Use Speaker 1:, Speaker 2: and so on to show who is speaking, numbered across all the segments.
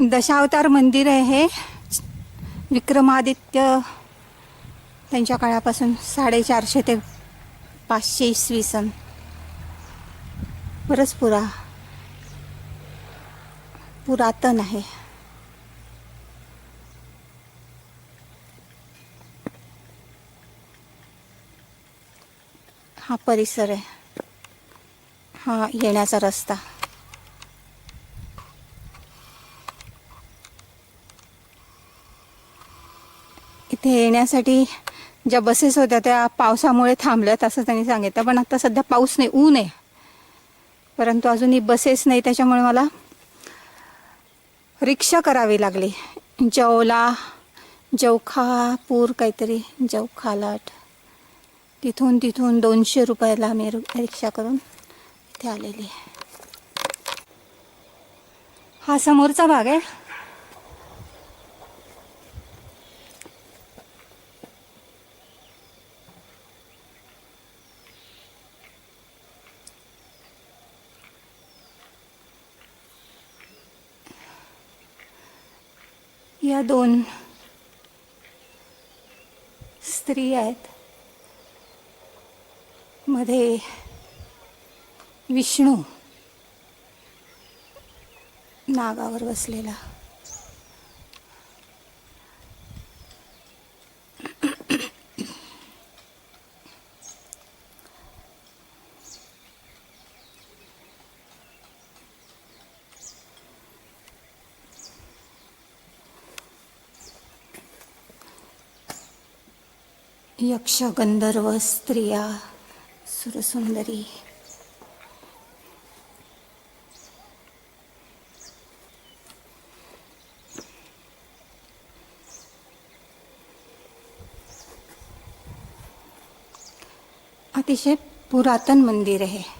Speaker 1: दशावतार मंदिर आहे. हे विक्रमादित्य त्यांच्या काळापासून साडेचारशे ते पाचशे इसवी सन. बरंच पुरा पुरातन आहे. हा परिसर आहे. हा येण्याचा रस्ता. इथे येण्यासाठी ज्या बसेस होत्या त्या पावसामुळे थांबल्यात असं त्यांनी सांगितलं. पण आता सध्या पाऊस नाही ऊन आहे. परंतु अजूनही बसेस नाही त्याच्यामुळे मला रिक्षा करावी लागली. जवला जवखापूर काहीतरी जवखालाट. तिथून तिथून दोनशे रुपयाला मी रिक्षा करून इथे आलेली आहे. हा समोरचा भाग आहे. या दोन स्त्री आहेत. मध्ये विष्णू नागावर बसलेला. यक्ष गंधर्व स्त्रिया सुरसुंदरी। अतिशय पुरातन मंदिर आहे.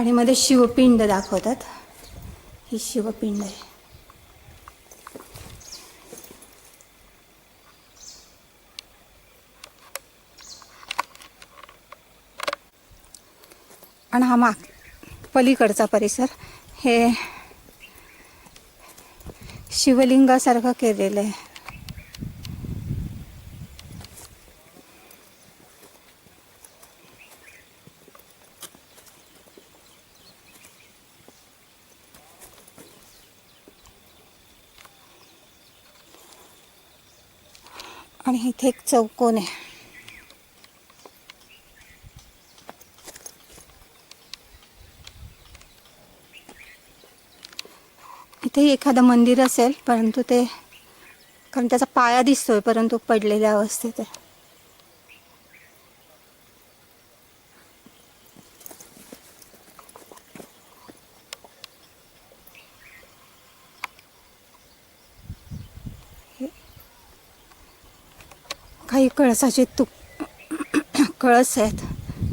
Speaker 1: आणि मध्ये शिवपिंड दाखवतात. ही शिवपिंड आहे. आणि हा माग पलीकडचा परिसर हे शिवलिंगासारखं केलेलं आहे. आणि इथे एक चौकोन आहे. इथे एखादं मंदिर असेल परंतु ते कारण त्याचा पाया दिसतोय परंतु पडलेल्या अवस्थेत आहे. काही कळसाचे तुक कळस आहेत.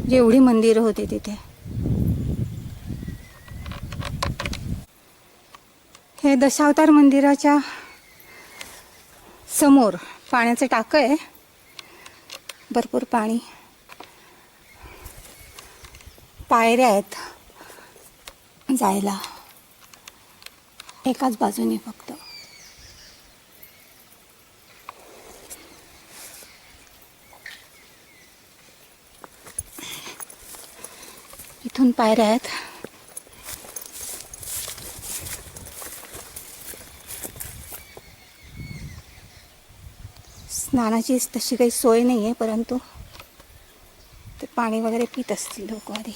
Speaker 1: जेवढी मंदिरं होती तिथे. हे दशावतार मंदिराच्या समोर पाण्याचं टाकं आहे. भरपूर पाणी. पायऱ्या आहेत जायला. एकाच बाजूने फक्त. इथून पायऱ्या आहेत. स्नानाची तशी काही सोय नाही आहे परंतु ते पाणी वगैरे पित असतील लोक आधी.